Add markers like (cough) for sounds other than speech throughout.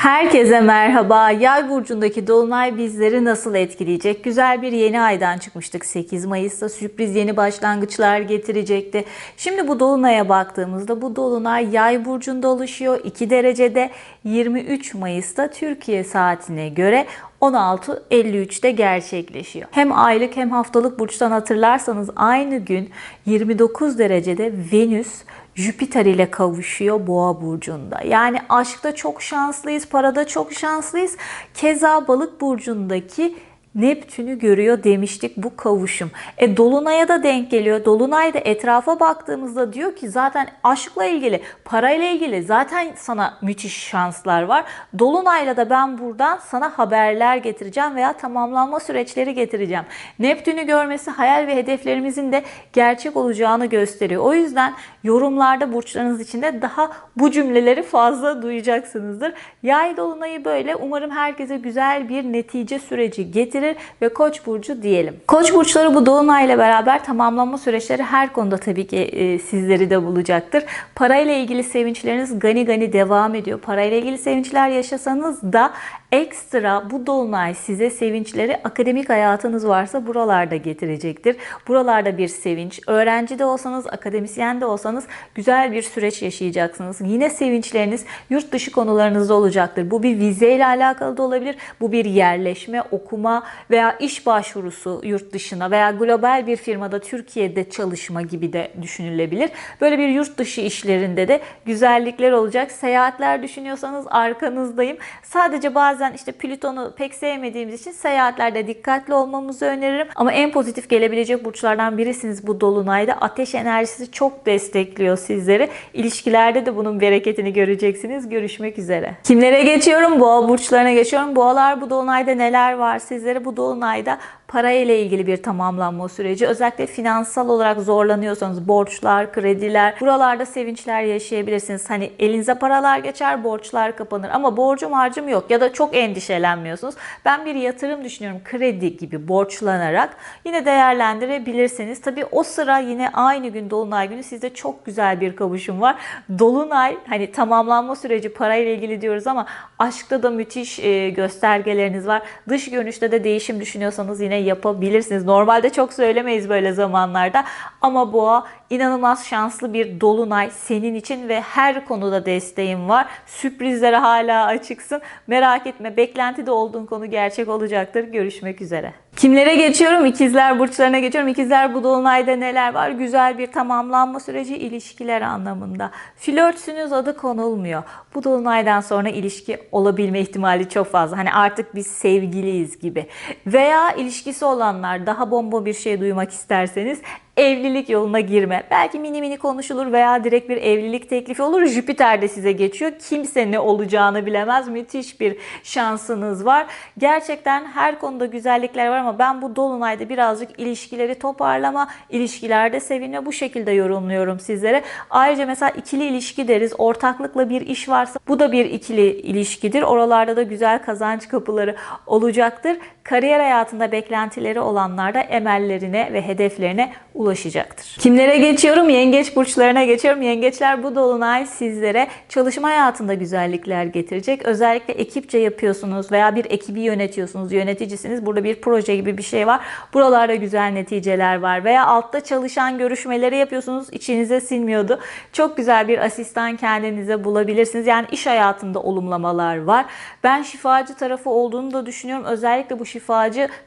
Herkese merhaba. Yay burcundaki dolunay bizleri nasıl etkileyecek? Güzel bir yeni aydan çıkmıştık. 8 Mayıs'ta sürpriz yeni başlangıçlar getirecekti. Şimdi bu dolunaya baktığımızda bu dolunay Yay burcunda oluşuyor. 2 derecede 23 Mayıs'ta Türkiye saatine göre 16.53'te gerçekleşiyor. Hem aylık hem haftalık burçtan hatırlarsanız aynı gün 29 derecede Venüs Jüpiter ile kavuşuyor Boğa burcunda. Yani aşkta çok şanslıyız, parada çok şanslıyız. Keza Balık burcundaki Neptün'ü görüyor demiştik bu kavuşum. E Dolunay'a da denk geliyor. Dolunay da etrafa baktığımızda diyor ki zaten aşkla ilgili, parayla ilgili zaten sana müthiş şanslar var. Dolunay'la da ben buradan sana haberler getireceğim veya tamamlanma süreçleri getireceğim. Neptün'ü görmesi hayal ve hedeflerimizin de gerçek olacağını gösteriyor. O yüzden yorumlarda burçlarınız içinde daha bu cümleleri fazla duyacaksınızdır. Yay dolunayı böyle. Umarım herkese güzel bir netice süreci getirir ve Koç burcu diyelim. Koç burçları bu dolunayla beraber tamamlanma süreçleri her konuda tabii ki e, sizleri de bulacaktır. Parayla ilgili sevinçleriniz gani gani devam ediyor. Parayla ilgili sevinçler yaşasanız da ekstra bu dolunay size sevinçleri akademik hayatınız varsa buralarda getirecektir. Buralarda bir sevinç. Öğrenci de olsanız, akademisyen de olsanız güzel bir süreç yaşayacaksınız. Yine sevinçleriniz yurt dışı konularınızda olacaktır. Bu bir vizeyle alakalı da olabilir. Bu bir yerleşme, okuma veya iş başvurusu yurt dışına veya global bir firmada Türkiye'de çalışma gibi de düşünülebilir. Böyle bir yurt dışı işlerinde de güzellikler olacak. Seyahatler düşünüyorsanız arkanızdayım. Sadece bazen işte Plüton'u pek sevmediğimiz için seyahatlerde dikkatli olmamızı öneririm. Ama en pozitif gelebilecek burçlardan birisiniz bu dolunayda. Ateş enerjisi çok destekliyor sizleri. İlişkilerde de bunun bereketini göreceksiniz. Görüşmek üzere. Kimlere geçiyorum? Boğa burçlarına geçiyorum. Boğalar bu dolunayda neler var sizlere? Bu dolunayda para ile ilgili bir tamamlanma süreci. Özellikle finansal olarak zorlanıyorsanız borçlar, krediler, buralarda sevinçler yaşayabilirsiniz. Hani elinize paralar geçer, borçlar kapanır ama borcum harcım yok ya da çok endişelenmiyorsunuz. Ben bir yatırım düşünüyorum kredi gibi borçlanarak yine değerlendirebilirsiniz. Tabii o sıra yine aynı gün dolunay günü sizde çok güzel bir kavuşum var. Dolunay hani tamamlanma süreci parayla ilgili diyoruz ama aşkta da müthiş e, göstergeleriniz var. Dış görünüşte de değişim düşünüyorsanız yine yapabilirsiniz. Normalde çok söylemeyiz böyle zamanlarda ama boğa inanılmaz şanslı bir dolunay senin için ve her konuda desteğim var. Sürprizlere hala açıksın. Merak etme beklentide olduğun konu gerçek olacaktır. Görüşmek üzere. Kimlere geçiyorum? İkizler burçlarına geçiyorum. İkizler bu dolunayda neler var? Güzel bir tamamlanma süreci ilişkiler anlamında. Flörtsünüz adı konulmuyor. Bu dolunaydan sonra ilişki olabilme ihtimali çok fazla. Hani artık biz sevgiliyiz gibi. Veya ilişkisi olanlar daha bomba bir şey duymak isterseniz evlilik yoluna girme. Belki mini mini konuşulur veya direkt bir evlilik teklifi olur. Jüpiter de size geçiyor. Kimse ne olacağını bilemez. Müthiş bir şansınız var. Gerçekten her konuda güzellikler var ama ben bu dolunayda birazcık ilişkileri toparlama, ilişkilerde sevinme bu şekilde yorumluyorum sizlere. Ayrıca mesela ikili ilişki deriz. Ortaklıkla bir iş varsa bu da bir ikili ilişkidir. Oralarda da güzel kazanç kapıları olacaktır. Kariyer hayatında beklentileri olanlar da emellerine ve hedeflerine ulaşacaktır. Kimlere geçiyorum? Yengeç burçlarına geçiyorum. Yengeçler bu dolunay sizlere çalışma hayatında güzellikler getirecek. Özellikle ekipçe yapıyorsunuz veya bir ekibi yönetiyorsunuz, yöneticisiniz. Burada bir proje gibi bir şey var. Buralarda güzel neticeler var. Veya altta çalışan görüşmeleri yapıyorsunuz. içinize sinmiyordu. Çok güzel bir asistan kendinize bulabilirsiniz. Yani iş hayatında olumlamalar var. Ben şifacı tarafı olduğunu da düşünüyorum. Özellikle bu şifacı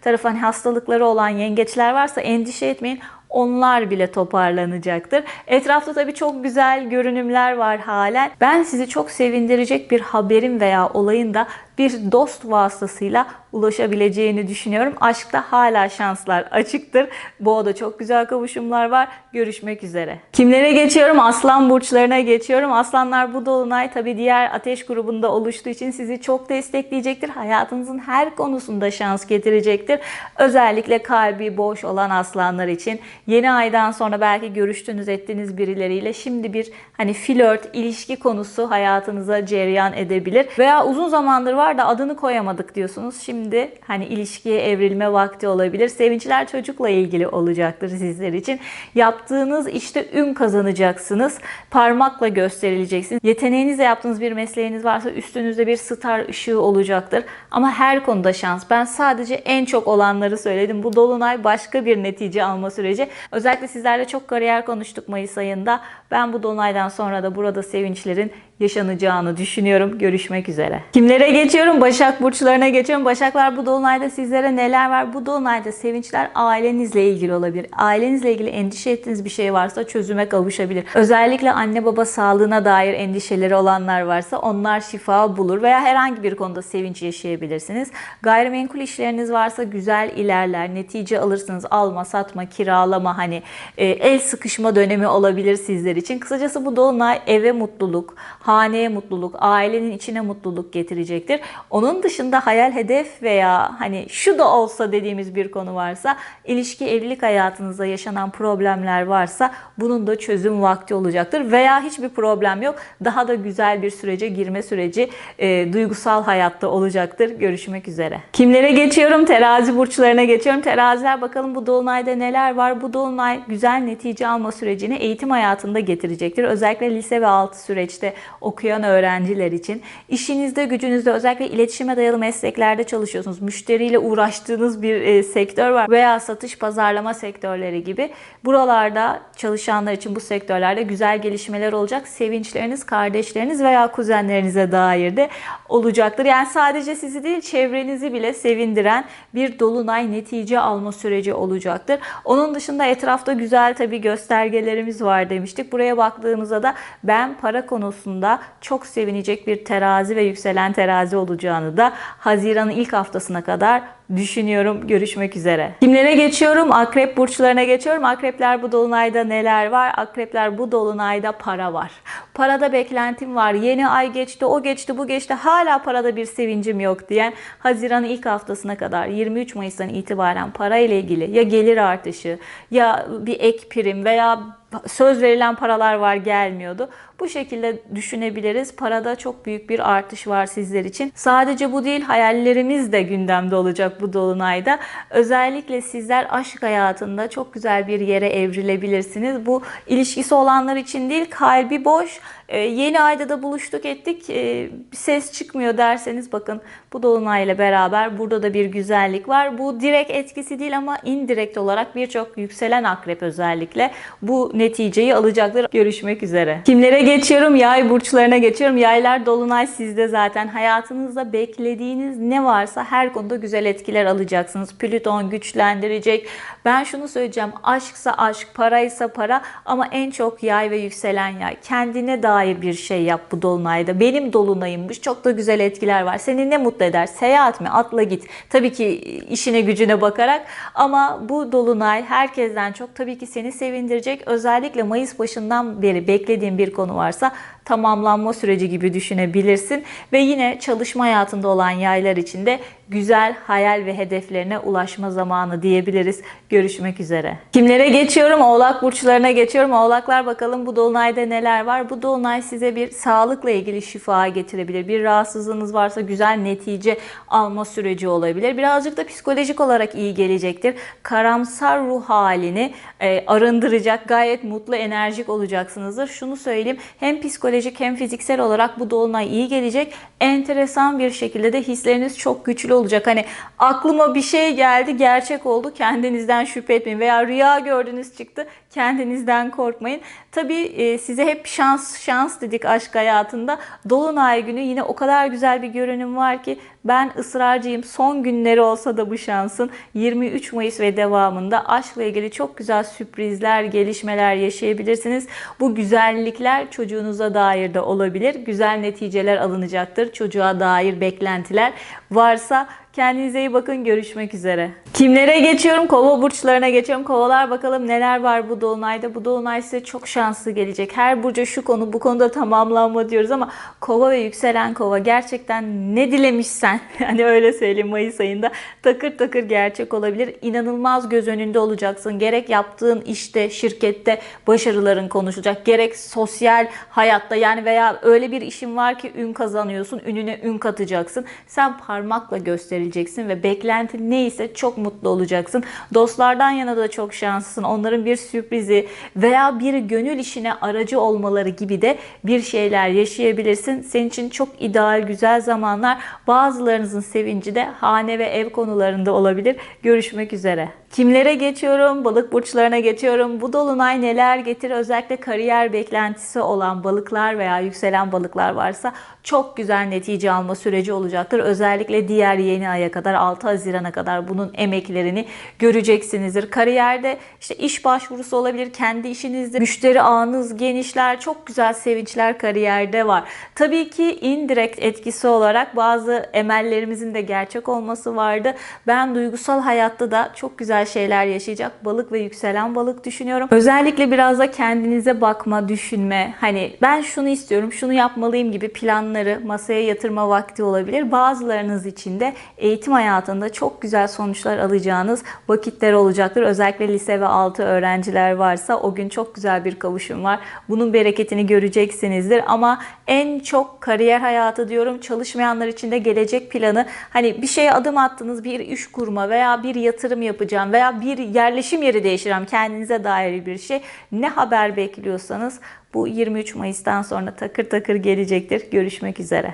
tarafı hani hastalıkları olan yengeçler varsa endişe etmeyin onlar bile toparlanacaktır. Etrafta tabii çok güzel görünümler var halen. Ben sizi çok sevindirecek bir haberin veya olayın da bir dost vasıtasıyla ulaşabileceğini düşünüyorum. Aşkta hala şanslar açıktır. Boğada çok güzel kavuşumlar var. Görüşmek üzere. Kimlere geçiyorum? Aslan burçlarına geçiyorum. Aslanlar bu dolunay tabii diğer ateş grubunda oluştuğu için sizi çok destekleyecektir. Hayatınızın her konusunda şans getirecektir. Özellikle kalbi boş olan aslanlar için yeni aydan sonra belki görüştüğünüz ettiğiniz birileriyle şimdi bir hani flört, ilişki konusu hayatınıza cereyan edebilir. Veya uzun zamandır var var da adını koyamadık diyorsunuz. Şimdi hani ilişkiye evrilme vakti olabilir. Sevinçler çocukla ilgili olacaktır sizler için. Yaptığınız işte ün kazanacaksınız. Parmakla gösterileceksiniz. Yeteneğinizle yaptığınız bir mesleğiniz varsa üstünüzde bir star ışığı olacaktır. Ama her konuda şans. Ben sadece en çok olanları söyledim. Bu dolunay başka bir netice alma süreci. Özellikle sizlerle çok kariyer konuştuk Mayıs ayında. Ben bu dolunaydan sonra da burada sevinçlerin yaşanacağını düşünüyorum. Görüşmek üzere. Kimlere geçiyorum? Başak burçlarına geçiyorum. Başaklar bu dolunayda sizlere neler var? Bu dolunayda sevinçler ailenizle ilgili olabilir. Ailenizle ilgili endişe ettiğiniz bir şey varsa çözüme kavuşabilir. Özellikle anne baba sağlığına dair endişeleri olanlar varsa onlar şifa bulur veya herhangi bir konuda sevinç yaşayabilirsiniz. Gayrimenkul işleriniz varsa güzel ilerler, netice alırsınız. Alma, satma, kiralama hani e, el sıkışma dönemi olabilir sizler. Kısacası bu dolunay eve mutluluk, haneye mutluluk, ailenin içine mutluluk getirecektir. Onun dışında hayal hedef veya hani şu da olsa dediğimiz bir konu varsa, ilişki evlilik hayatınızda yaşanan problemler varsa bunun da çözüm vakti olacaktır. Veya hiçbir problem yok. Daha da güzel bir sürece girme süreci e, duygusal hayatta olacaktır. Görüşmek üzere. Kimlere geçiyorum? Terazi burçlarına geçiyorum. Teraziler bakalım bu dolunayda neler var? Bu dolunay güzel netice alma sürecini eğitim hayatında getirecektir. Özellikle lise ve altı süreçte okuyan öğrenciler için. İşinizde, gücünüzde özellikle iletişime dayalı mesleklerde çalışıyorsunuz. Müşteriyle uğraştığınız bir e, sektör var veya satış, pazarlama sektörleri gibi. Buralarda çalışanlar için bu sektörlerde güzel gelişmeler olacak. Sevinçleriniz kardeşleriniz veya kuzenlerinize dair de olacaktır. Yani sadece sizi değil çevrenizi bile sevindiren bir dolunay netice alma süreci olacaktır. Onun dışında etrafta güzel tabii göstergelerimiz var demiştik. Buraya baktığımızda da ben para konusunda çok sevinecek bir terazi ve yükselen terazi olacağını da Haziran'ın ilk haftasına kadar düşünüyorum. Görüşmek üzere. Kimlere geçiyorum? Akrep burçlarına geçiyorum. Akrepler bu dolunayda neler var? Akrepler bu dolunayda para var. Parada beklentim var. Yeni ay geçti, o geçti, bu geçti. Hala parada bir sevincim yok diyen Haziran'ın ilk haftasına kadar 23 Mayıs'tan itibaren para ile ilgili ya gelir artışı ya bir ek prim veya söz verilen paralar var gelmiyordu. Bu şekilde düşünebiliriz. Parada çok büyük bir artış var sizler için. Sadece bu değil hayallerimiz de gündemde olacak bu dolunayda. Özellikle sizler aşk hayatında çok güzel bir yere evrilebilirsiniz. Bu ilişkisi olanlar için değil kalbi boş. Ee, yeni ayda da buluştuk ettik. Ee, ses çıkmıyor derseniz bakın bu dolunayla beraber burada da bir güzellik var. Bu direkt etkisi değil ama indirekt olarak birçok yükselen akrep özellikle bu neticeyi alacaktır. Görüşmek üzere. Kimlere geçiyorum? Yay burçlarına geçiyorum. Yaylar dolunay sizde zaten. Hayatınızda beklediğiniz ne varsa her konuda güzel etkiler alacaksınız. Plüton güçlendirecek. Ben şunu söyleyeceğim. Aşksa aşk, paraysa para ama en çok yay ve yükselen yay. Kendine dair bir şey yap bu dolunayda. Benim dolunayımmış. Çok da güzel etkiler var. Seni ne mutlu eder? Seyahat mi? Atla git. Tabii ki işine gücüne bakarak ama bu dolunay herkesten çok tabii ki seni sevindirecek. Özellikle Mayıs başından beri beklediğim bir konu varsa tamamlanma süreci gibi düşünebilirsin. Ve yine çalışma hayatında olan yaylar için de güzel hayal ve hedeflerine ulaşma zamanı diyebiliriz. Görüşmek üzere. Kimlere geçiyorum? Oğlak burçlarına geçiyorum. Oğlaklar bakalım bu dolunayda neler var? Bu dolunay size bir sağlıkla ilgili şifa getirebilir. Bir rahatsızlığınız varsa güzel netice alma süreci olabilir. Birazcık da psikolojik olarak iyi gelecektir. Karamsar ruh halini e, arındıracak, gayet mutlu, enerjik olacaksınızdır. Şunu söyleyeyim. Hem psikolojik hem fiziksel olarak bu dolunay iyi gelecek. Enteresan bir şekilde de hisleriniz çok güçlü olacak. Hani aklıma bir şey geldi, gerçek oldu. Kendinizden şüphe etmeyin veya rüya gördünüz çıktı. Kendinizden korkmayın. Tabii e, size hep şans şans dedik aşk hayatında. Dolunay günü yine o kadar güzel bir görünüm var ki ben ısrarcıyım. Son günleri olsa da bu şansın 23 Mayıs ve devamında aşkla ilgili çok güzel sürprizler, gelişmeler yaşayabilirsiniz. Bu güzellikler çocuğunuza dair de olabilir. Güzel neticeler alınacaktır. Çocuğa dair beklentiler varsa kendinize iyi bakın. Görüşmek üzere. Kimlere geçiyorum? Kova burçlarına geçiyorum. Kovalar bakalım neler var bu dolunayda. Bu dolunay size çok şanslı gelecek. Her burca şu konu bu konuda tamamlanma diyoruz ama kova ve yükselen kova gerçekten ne dilemişsen (laughs) hani öyle söyleyeyim Mayıs ayında takır takır gerçek olabilir. İnanılmaz göz önünde olacaksın. Gerek yaptığın işte, şirkette başarıların konuşacak. Gerek sosyal hayatta yani veya öyle bir işin var ki ün kazanıyorsun. Ününe ün katacaksın. Sen parmakla gösterileceksin ve beklentin neyse çok mutlu olacaksın. Dostlardan yana da çok şanslısın. Onların bir sürprizi veya bir gönül işine aracı olmaları gibi de bir şeyler yaşayabilirsin. Senin için çok ideal, güzel zamanlar. Bazılarınızın sevinci de hane ve ev konularında olabilir. Görüşmek üzere. Kimlere geçiyorum? Balık burçlarına geçiyorum. Bu dolunay neler getirir? Özellikle kariyer beklentisi olan balıklar veya yükselen balıklar varsa çok güzel netice alma süreci olacaktır. Özellikle diğer yeni aya kadar 6 Haziran'a kadar bunun emeklerini göreceksinizdir. Kariyerde işte iş başvurusu olabilir, kendi işinizde müşteri ağınız genişler, çok güzel sevinçler kariyerde var. Tabii ki indirekt etkisi olarak bazı emellerimizin de gerçek olması vardı. Ben duygusal hayatta da çok güzel şeyler yaşayacak balık ve yükselen balık düşünüyorum. Özellikle biraz da kendinize bakma, düşünme. Hani ben şunu istiyorum, şunu yapmalıyım gibi planları masaya yatırma vakti olabilir. Bazılarınız için de eğitim hayatında çok güzel sonuçlar alacağınız vakitler olacaktır. Özellikle lise ve altı öğrenciler varsa o gün çok güzel bir kavuşum var. Bunun bereketini göreceksinizdir ama en çok kariyer hayatı diyorum çalışmayanlar için de gelecek planı hani bir şeye adım attınız bir iş kurma veya bir yatırım yapacağım veya bir yerleşim yeri değiştireceğim kendinize dair bir şey ne haber bekliyorsanız bu 23 Mayıs'tan sonra takır takır gelecektir. Görüşmek üzere.